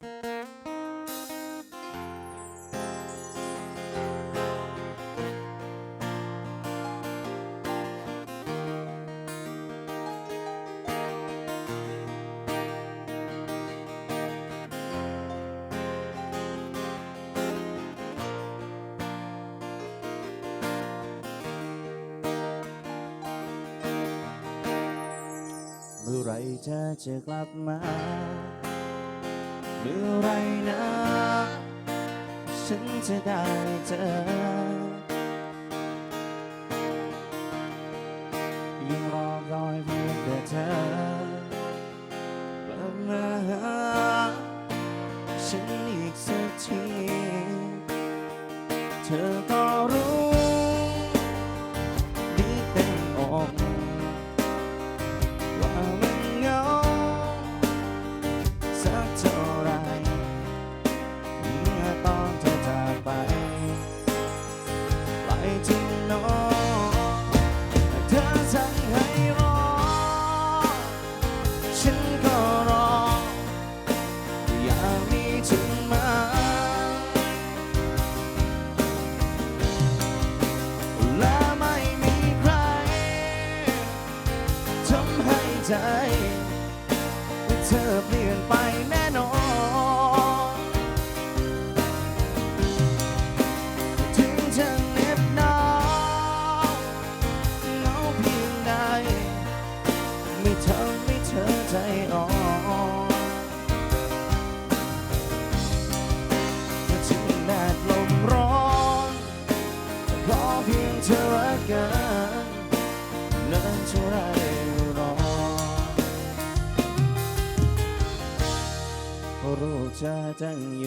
เมื่อไรเธอจะกลับมา เมื่อไรนะ ฉันจะได้เจอ ยังรอคอยเพียงแต่เธอบังเอิาฉันอีกสักที เธอ ฉันก็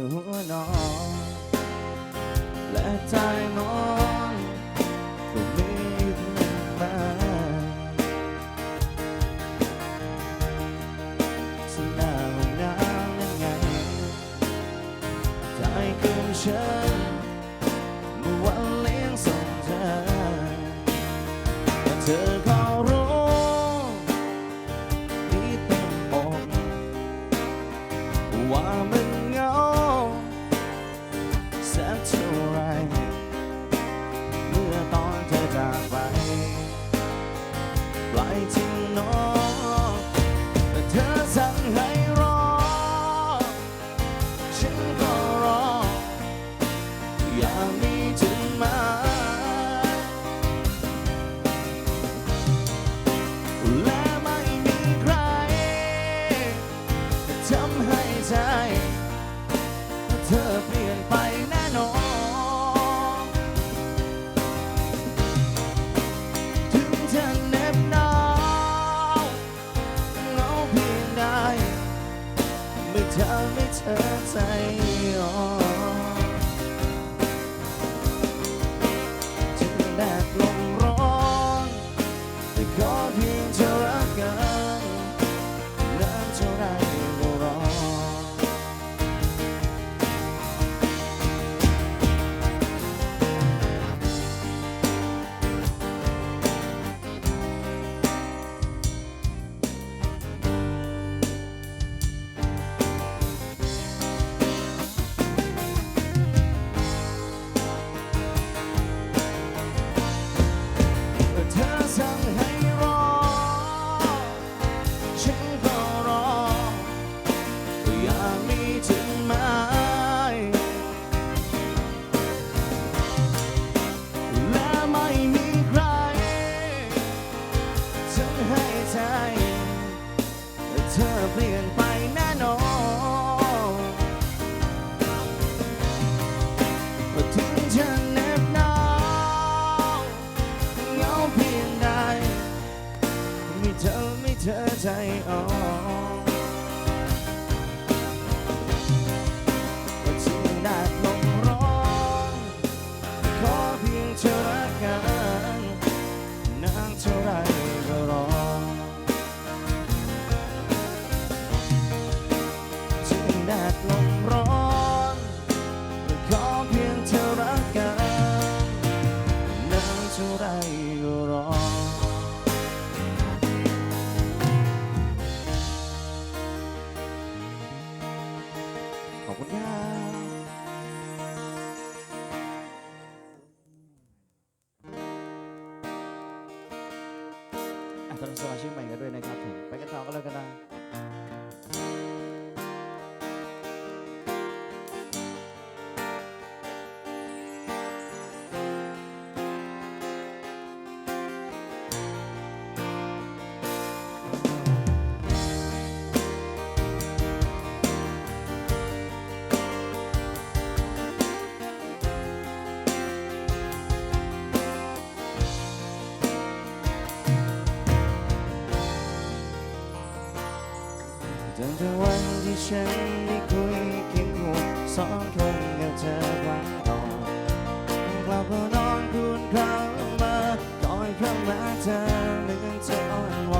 hiểu nó lẽ tai nói của mình mà. Xin nào nào nhân ngày trái cơm ธอใจอ่อน จนถึงวันที่ฉันได้คุยเคียงคู่สองคนกับเธอครั้งก่อนกลับมานอนคุณครั้งมาคอยครั้งมาเธอเหมือนเธออ่อนวอน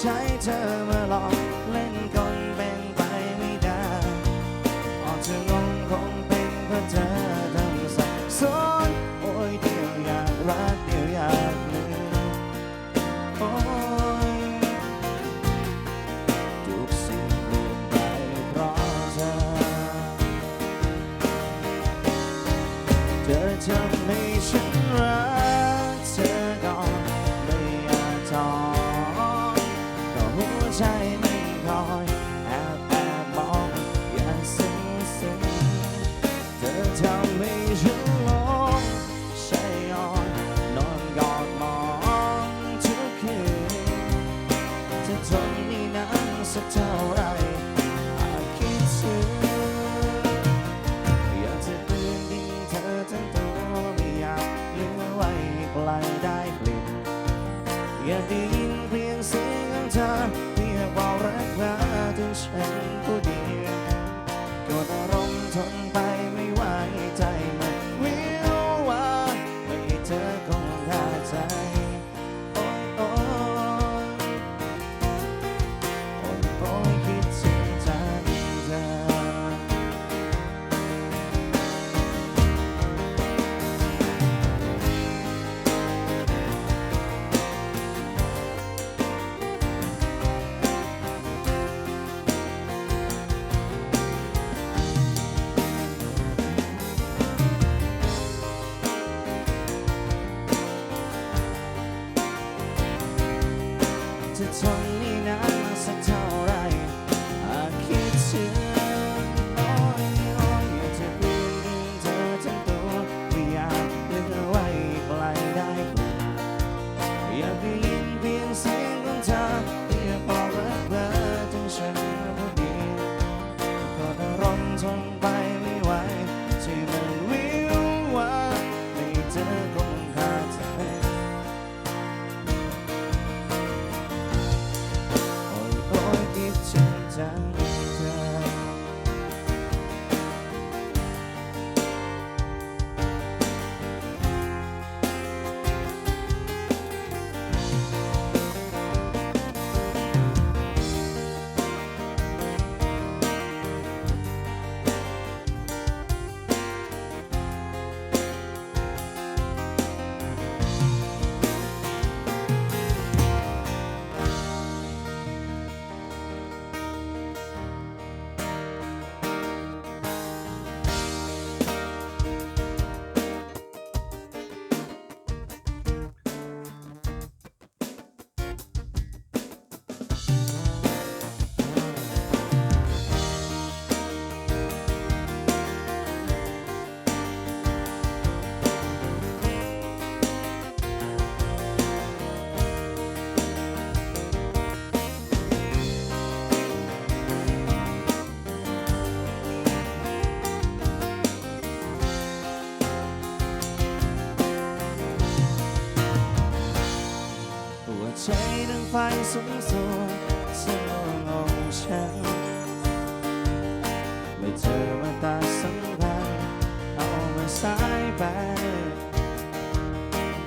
ใช้เธอมาหลอก ไฟสูงสูงสมองงฉันไม่เจอมาตาสังพันเอามาสายไป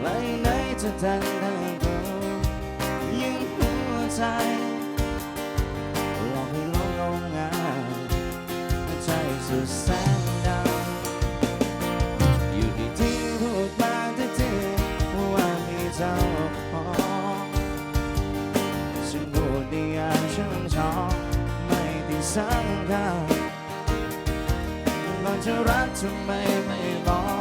ไหลไหนจะดันดังเบายิ่งหัวใจลองให้ลงงงงายใจสุดแสนดำอยู่ดีที่พูดมาที่ที่ว่ามีเจ้า อไม่ติดสังกัดมันจะรักทำไมไม่บอก